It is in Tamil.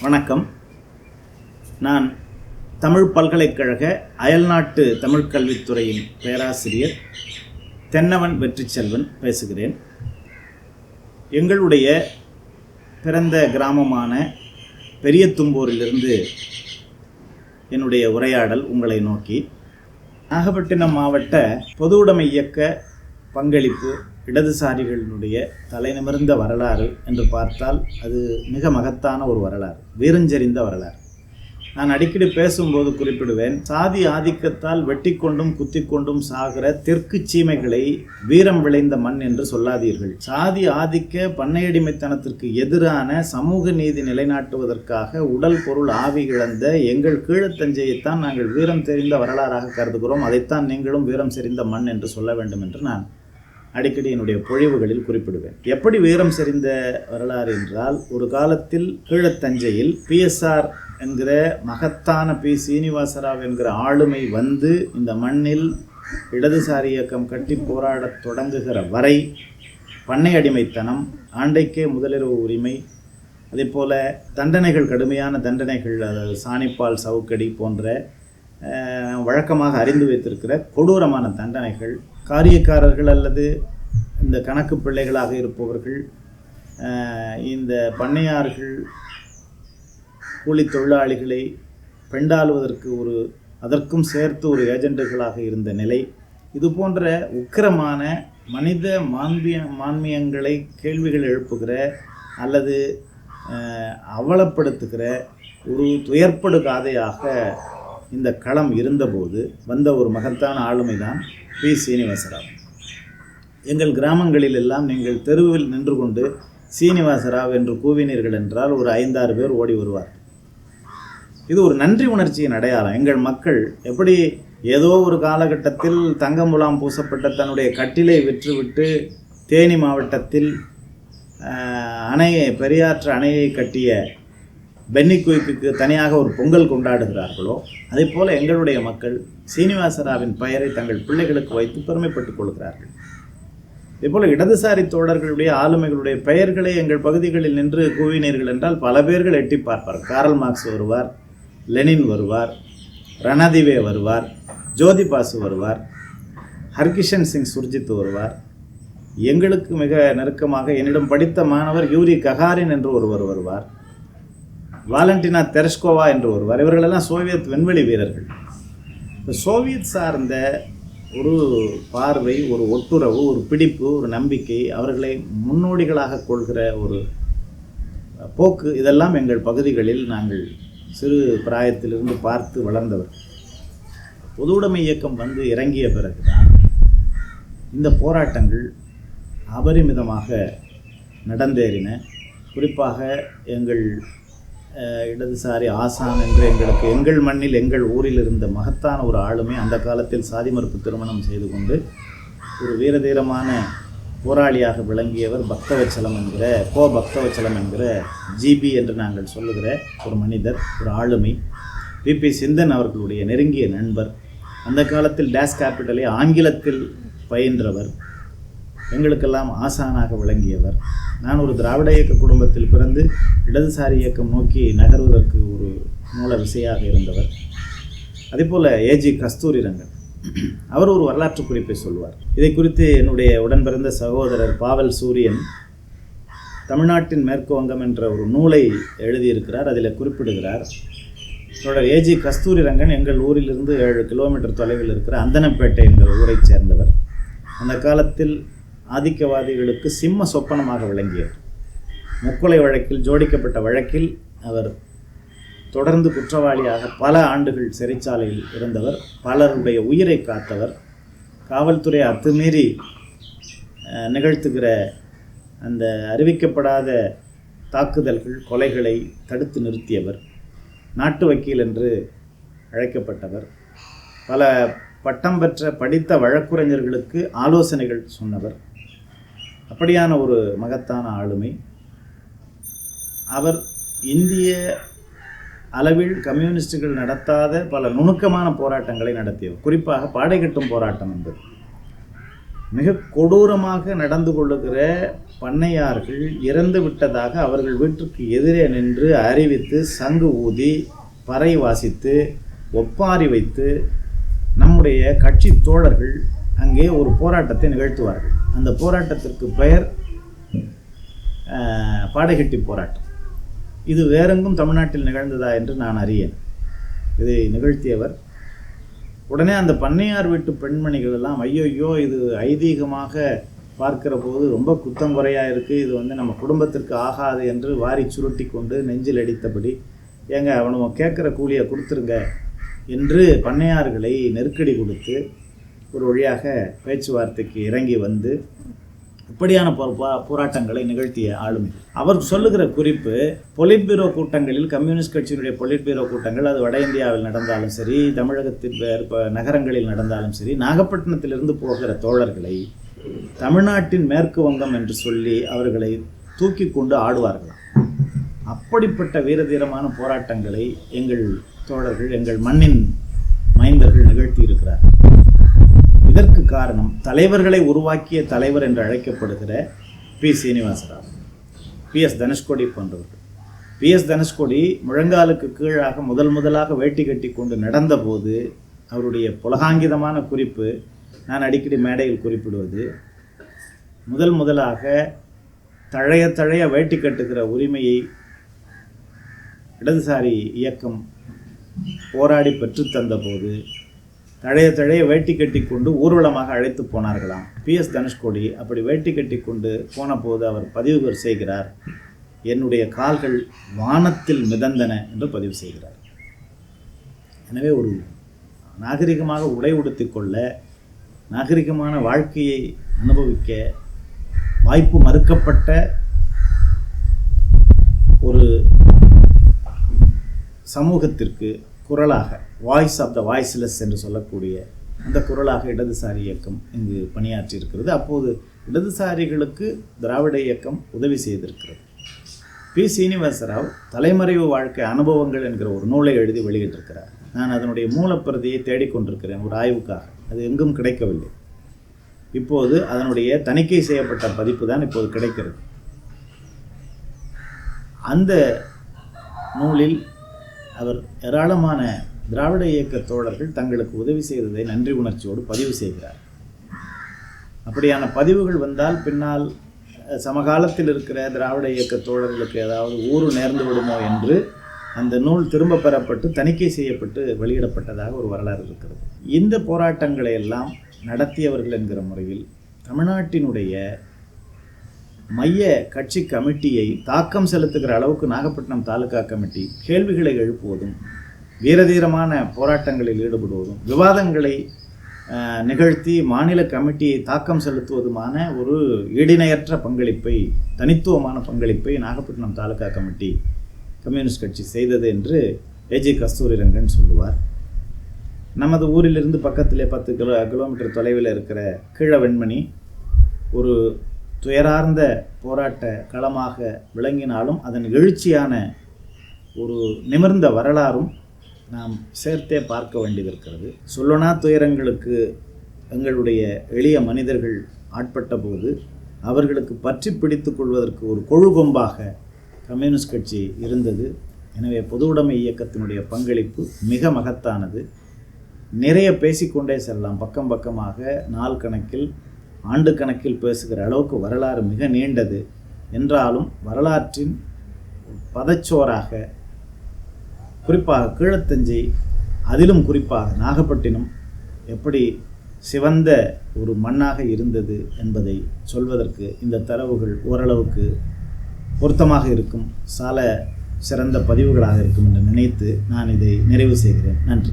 வணக்கம். நான் தமிழ் பல்கலைக்கழக அயல்நாட்டு தமிழ் கல்வித்துறையின் பேராசிரியர் தென்னவன் வெற்றிச்செல்வன் பேசுகிறேன். எங்களுடைய பிறந்த கிராமமான பெரியதும்பூரிலிருந்து என்னுடைய உரையாடல் உங்களை நோக்கி. நாகப்பட்டினம் மாவட்ட பொது உடைமை இயக்க பங்களிப்பு இடதுசாரிகளினுடைய தலைநிமிர்ந்த வரலாறு என்று பார்த்தால் அது மிக மகத்தான ஒரு வரலாறு வீரஞ்செறிந்த வரலாறு. நான் அடிக்கடி பேசும்போது குறிப்பிடுவேன் சாதி ஆதிக்கத்தால் வெட்டி கொண்டும் குத்தி கொண்டும் சாகிற தெற்கு சீமைகளை வீரம் விளைந்த மண் என்று சொல்லாதீர்கள். சாதி ஆதிக்க பண்ணையடிமைத்தனத்திற்கு எதிரான சமூக நீதி நிலைநாட்டுவதற்காக உடல் பொருள் ஆவி இழந்த எங்கள் கீழத்தஞ்சையைத்தான் நாங்கள் வீரம் தெரிந்த வரலாறாக கருதுகிறோம். அதைத்தான் நீங்களும் வீரம் செறிந்த மண் என்று சொல்ல வேண்டும் என்று நான் அடிக்கடி என்னுடைய பொழிவுகளில் குறிப்பிடுவேன். எப்படி வீரம் செறிந்த வரலாறு என்றால் ஒரு காலத்தில் கீழத்தஞ்சையில் பிஎஸ்ஆர் என்கிற மகத்தான பி சீனிவாசராவ் என்கிற ஆளுமை வந்து இந்த மண்ணில் இடதுசாரி இயக்கம் கட்டி போராடத் தொடங்குகிற வரை பண்ணை அடிமைத்தனம் ஆண்டைக்கே முதலிரவு உரிமை அதே போல தண்டனைகள் கடுமையான தண்டனைகள் அதாவது சாணிப்பால் சவுக்கடி போன்ற வழக்கமாக அறிந்து வைத்திருக்கிற கொடூரமான தண்டனைகள் காரியக்காரர்கள் அல்லது இந்த கணக்கு பிள்ளைகளாக இருப்பவர்கள் இந்த பண்ணையார்கள் கூலி தொழிலாளிகளை பெண்டாளுவதற்கு ஒரு அதற்கும் சேர்த்து ஒரு ஏஜெண்டுகளாக இருந்த நிலை. இது போன்ற உக்கிரமான மனித மான்மிய மான்மியங்களை கேள்விகள் எழுப்புகிற அல்லது அவலப்படுத்துகிற ஒரு துயர்படு காதையாக இந்த களம் இருந்தபோது வந்த ஒரு மகத்தான ஆளுமை தான் பி. சீனிவாசராவ். எங்கள் கிராமங்களில் எல்லாம் நீங்கள் தெருவில் நின்று கொண்டு சீனிவாசராவ் என்று கூவினீர்கள் என்றால் ஒரு ஐந்தாறு பேர் ஓடி வருவார். இது ஒரு நன்றி உணர்ச்சியின் அடையாளம். எங்கள் மக்கள் எப்படி ஏதோ ஒரு காலகட்டத்தில் தங்க முலாம் பூசப்பட்ட தன்னுடைய கட்டிலை விற்றுவிட்டு தேனி மாவட்டத்தில் அணையை பெரியாற்று அணையை கட்டிய பென்னி தனியாக ஒரு பொங்கல் கொண்டாடுகிறார்களோ அதே போல் எங்களுடைய மக்கள் சீனிவாசராவின் பெயரை தங்கள் பிள்ளைகளுக்கு வைத்து பெருமைப்பட்டுக் கொள்கிறார்கள். இதேபோல் இடதுசாரி தோழர்களுடைய ஆளுமைகளுடைய பெயர்களை எங்கள் பகுதிகளில் நின்று கூவினீர்கள் என்றால் பல பேர்கள் எட்டி பார்ப்பார் காரல் மார்க்ஸ் வருவார் லெனின் வருவார் ரணதிவே வருவார் ஜோதி பாசு வருவார் ஹர்கிஷன் சிங் சுர்ஜித் வருவார். எங்களுக்கு மிக நெருக்கமாக என்னிடம் படித்த மாணவர் யூரி ககாரின் என்று ஒருவர் வருவார். வாலண்டினா தெரஸ்கோவா என்று ஒருவர் இவர்களெல்லாம் சோவியத் விண்வெளி வீரர்கள். இந்த சோவியத் சார்ந்த ஒரு பார்வை ஒரு ஒட்டுறவு ஒரு பிடிப்பு ஒரு நம்பிக்கை அவர்களை முன்னோடிகளாக கொள்கிற ஒரு போக்கு இதெல்லாம் எங்கள் பகுதிகளில் நாங்கள் சிறு பிராயத்திலிருந்து பார்த்து வளர்ந்தவர் பொதுவுடைமை இயக்கம் வந்து இறங்கிய பிறகு தான் இந்த போராட்டங்கள் அபரிமிதமாக நடந்தேறின. குறிப்பாக எங்கள் இடதுசாரி ஆசான் என்று எங்களுக்கு எங்கள் மண்ணில் எங்கள் ஊரில் இருந்த மகத்தான ஒரு ஆளுமை அந்த காலத்தில் சாதி மறுப்பு திருமணம் செய்து கொண்டு ஒரு வீரதீரமான போராளியாக விளங்கியவர் பக்தவச்சலம் என்கிற கோ பக்தவச்சலம் என்கிற ஜிபி என்று நாங்கள் சொல்லுகிற ஒரு மனிதர் ஒரு ஆளுமை. பிபி சிந்தன் அவர்களுடைய நெருங்கிய நண்பர் அந்த காலத்தில் டேஸ் கேபிட்டலை ஆங்கிலத்தில் பயின்றவர் எங்களுக்கெல்லாம் ஆசானாக விளங்கியவர். நான் ஒரு திராவிட இயக்க குடும்பத்தில் பிறந்து இடதுசாரி இயக்கம் நோக்கி நகர்வதற்கு ஒரு மூல விசையாக இருந்தவர். அதேபோல் ஏஜி கஸ்தூரி ரங்கன். அவர் ஒரு வரலாற்று குறிப்பை சொல்வார் இதை குறித்து என்னுடைய உடன் பிறந்த சகோதரர் பாவல் சூரியன் தமிழ்நாட்டின் மேற்கு வங்கம் என்ற ஒரு நூலை எழுதியிருக்கிறார். அதில் குறிப்பிடுகிறார். தொடர் ஏஜி கஸ்தூரி ரங்கன் எங்கள் ஊரிலிருந்து ஏழு கிலோமீட்டர் தொலைவில் இருக்கிற அந்தனப்பேட்டை என்ற ஊரைச் சேர்ந்தவர். அந்த காலத்தில் ஆதிக்கவாதிகளுக்கு சிம்ம சொப்பனமாக விளங்கியவர். முக்கொலை வழக்கில் ஜோடிக்கப்பட்ட வழக்கில் அவர் தொடர்ந்து குற்றவாளியாக பல ஆண்டுகள் சிறைச்சாலையில் இருந்தவர் பலருடைய உயிரை காத்தவர் காவல்துறை அத்துமீறி நிகழ்த்துகிற அந்த அறிவிக்கப்படாத தாக்குதல்கள் கொலைகளை தடுத்து நிறுத்தியவர் நாட்டு வக்கீல் என்று அழைக்கப்பட்டவர். பல பட்டம் பெற்ற படித்த வழக்குரைஞர்களுக்கு ஆலோசனைகள் சொன்னவர். அப்படியான ஒரு மகத்தான ஆளுமை. அவர் இந்திய அளவில் கம்யூனிஸ்டுகள் நடத்தாத பல நுணுக்கமான போராட்டங்களை நடத்தியவர். குறிப்பாக பாடை கட்டும் போராட்டம் என்பது. மிக கொடூரமாக நடந்து கொள்ளுகிற பண்ணையார்கள் இறந்து விட்டதாக அவர்கள் வீட்டிற்கு எதிரே நின்று அறிவித்து சங்கு ஊதி பறை வாசித்து ஒப்பாரி வைத்து நம்முடைய கட்சி தோழர்கள் அங்கே ஒரு போராட்டத்தை நிகழ்த்துவார்கள். அந்த போராட்டத்திற்கு பெயர் பாடைகட்டி போராட்டம். இது வேறெங்கும் தமிழ்நாட்டில் நிகழ்ந்ததா என்று நான் அறியேன். இதை நிகழ்த்தியவர் உடனே அந்த பண்ணையார் வீட்டு பெண்மணிகள் எல்லாம் ஐயோ இது ஐதீகமாக பார்க்கிற போது ரொம்ப குத்தம் குறையாக இருக்குது இது வந்து நம்ம குடும்பத்திற்கு ஆகாது என்று வாரி சுருட்டி கொண்டு நெஞ்சில் அடித்தபடி ஏங்க அவனும் கேட்குற கூலியை கொடுத்துருங்க என்று பண்ணையார்களை நெருக்கடி கொடுத்து ஒரு வழியாக பேச்சுவார்த்தைக்கு இறங்கி வந்து இப்படியான போராட்டங்களை நிகழ்த்திய ஆளுமை அவர் சொல்லுகிற குறிப்பு பொலிட் பீரோ கூட்டங்களில் கம்யூனிஸ்ட் கட்சியினுடைய பொலிட் பீரோ கூட்டங்கள் அது வட இந்தியாவில் நடந்தாலும் சரி தமிழகத்தின் நகரங்களில் நடந்தாலும் சரி நாகப்பட்டினத்திலிருந்து போகிற தோழர்களை தமிழ்நாட்டின் மேற்கு வங்கம் என்று சொல்லி அவர்களை தூக்கி கொண்டு ஆடுவார்களாம். அப்படிப்பட்ட வீரதீரமான போராட்டங்களை எங்கள் தோழர்கள் எங்கள் மண்ணின் காரணம் தலைவர்களை உருவாக்கிய தலைவர் என்று அழைக்கப்படுகிற P. Srinivasarao. P. S. Dhanushkodi போன்றவர்கள். பி. எஸ். தனுஷ்கோடி முழங்காலுக்கு கீழாக முதல் முதலாக வேட்டி கட்டி கொண்டு நடந்தபோது அவருடைய புலகாங்கிதமான குறிப்பு நான் அடிக்கடி மேடையில் குறிப்பிடுவது முதல் முதலாக தழைய தழைய வேட்டி கட்டுகிற உரிமையை இடதுசாரி இயக்கம் போராடி பெற்றுத்தந்தபோது தழைய தழைய வேட்டி கட்டி கொண்டு ஊர்வலமாக அழைத்து போனார்களாம். பி. எஸ். தனுஷ்கோடி அப்படி வேட்டி கட்டி கொண்டு போன போது அவர் பதிவு செய்கிறார். என்னுடைய கால்கள் வானத்தில் மிதந்தன என்று பதிவு செய்கிறார். எனவே ஒரு நாகரிகமாக உடை உடுத்தி கொள்ள நாகரிகமான வாழ்க்கையை அனுபவிக்க வாய்ப்பு மறுக்கப்பட்ட ஒரு சமூகத்திற்கு குரலாக வாய்ஸ் ஆஃப் த வாய்ஸ்லெஸ் என்று சொல்லக்கூடிய அந்த குரலாக இடதுசாரி இயக்கம் இங்கு பணியாற்றி இருக்கிறது அப்போது இடதுசாரிகளுக்கு திராவிட இயக்கம் உதவி செய்திருக்கிறது. பி. சீனிவாசராவ் தலைமறைவு வாழ்க்கை அனுபவங்கள் என்கிற ஒரு நூலை எழுதி வெளியிட்டிருக்கிறார். நான் அதனுடைய மூலப்பிரதியை தேடிக்கொண்டிருக்கிறேன் ஒரு ஆய்வுக்காக. அது எங்கும் கிடைக்கவில்லை. இப்போது அதனுடைய தணிக்கை செய்யப்பட்ட பதிப்பு தான் இப்போது கிடைக்கிறது. அந்த நூலில் அவர் ஏராளமான திராவிட இயக்க தோழர்கள் தங்களுக்கு உதவி செய்ததை நன்றி உணர்ச்சியோடு பதிவு செய்கிறார். அப்படியான பதிவுகள் வந்தால் பின்னால் சமகாலத்தில் இருக்கிற திராவிட இயக்க தோழர்களுக்கு ஏதாவது ஊறு நேர்ந்து விடுமோ என்று அந்த நூல் திரும்ப பெறப்பட்டு தணிக்கை செய்யப்பட்டு வெளியிடப்பட்டதாக ஒரு வரலாறு இருக்கிறது. இந்த போராட்டங்களை எல்லாம் நடத்தியவர்கள் என்கிற முறையில் தமிழ்நாட்டினுடைய மைய கட்சி கமிட்டியை தாக்கம் செலுத்துகிற அளவுக்கு நாகப்பட்டினம் தாலுகா கமிட்டி கேள்விகளை எழுப்புவதும் வீரதீரமான போராட்டங்களில் ஈடுபடுவதும் விவாதங்களை நிகழ்த்தி மாநில கமிட்டியை தாக்கம் செலுத்துவதுமான ஒரு ஈடிணையற்ற பங்களிப்பை தனித்துவமான பங்களிப்பை நாகப்பட்டினம் தாலுகா கமிட்டி கம்யூனிஸ்ட் கட்சி செய்தது என்று ஏஜி கஸ்தூரி ரங்கன் சொல்லுவார். நமது ஊரிலிருந்து பக்கத்திலே பத்து கிலோ கிலோமீட்டர் தொலைவில் இருக்கிற கீழ வெண்மணி ஒரு துயரார்ந்த போராட்ட களமாக விளங்கினாலும் அதன் எழுச்சியான ஒரு நிமிர்ந்த வரலாறும் நாம் சேர்த்தே பார்க்க வேண்டியிருக்கிறது. சொல்லனா துயரங்களுக்கு எங்களுடைய எளிய மனிதர்கள் ஆட்பட்ட போது அவர்களுக்கு பற்றி பிடித்து கொள்வதற்கு ஒரு கொழுகொம்பாக கம்யூனிஸ்ட் கட்சி இருந்தது. எனவே பொது உடைமை இயக்கத்தினுடைய பங்களிப்பு மிக மகத்தானது. நிறைய பேசிக்கொண்டே செல்லலாம். பக்கம் பக்கமாக நாள் கணக்கில் ஆண்டு கணக்கில் பேசுகிற அளவுக்கு வரலாறு மிக நீண்டது. என்றாலும் வரலாற்றின் பதச்சோராக குறிப்பாக கீழத்தஞ்சை அதிலும் குறிப்பாக நாகப்பட்டினம் எப்படி சிவந்த ஒரு மண்ணாக இருந்தது என்பதை சொல்வதற்கு இந்த தரவுகள் ஓரளவுக்கு பொருத்தமாக இருக்கும். சால சிறந்த பதிவுகளாக இருக்கும் என்று நினைத்து நான் இதை நிறைவு செய்கிறேன். நன்றி.